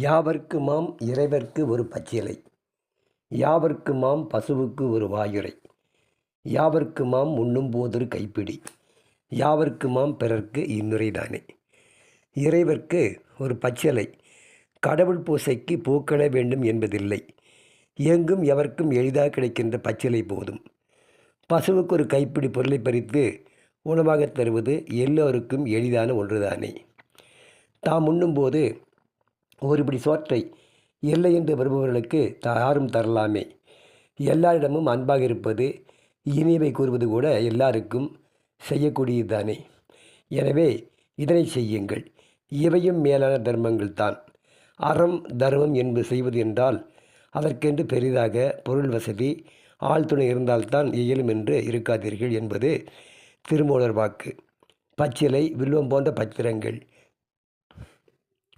யாவர்க்குமாம் இறைவர்க்கு ஒரு பச்சிலை? யாவர்க்குமாம் பசுவுக்கு ஒரு வாயுரை யாவர்க்குமாம் உண்ணும்போதொரு கைப்பிடி? யாவர்க்குமாம் பிறர்க்கு இன்னுரைதானே இறைவர்க்கு ஒரு பச்சிலை. கடவுள் பூசைக்கு பூக்கள வேண்டும் என்பதில்லை. எங்கும் எவர்க்கும் எளிதாக கிடைக்கின்ற பச்சிலை போதும். பசுவுக்கு ஒரு கைப்பிடி பொருளை பறித்து உணவாகத் தருவது எல்லோருக்கும் எளிதான ஒன்றுதானே? தாம் உண்ணும்போது ஒருபடி சோற்றை இல்லை என்று வருபவர்களுக்கு யாரும் தரலாமே. எல்லாரிடமும் அன்பாக இருப்பது இனியவை கூறுவது கூட எல்லாருக்கும் செய்யக்கூடியதுதானே. எனவே இதனை செய்யுங்கள். இவையும் மேலான தர்மங்கள் தான். அறம் தர்மம் என்பது செய்வது என்றால் அதற்கென்று பெரிதாக பொருள் வசதி ஆழ்துணை இருந்தால்தான் இயலும் என்று இருக்காதீர்கள் என்பது திருமூலர் வாக்கு. பச்சிலை வில்வம் போன்ற பத்திரங்கள்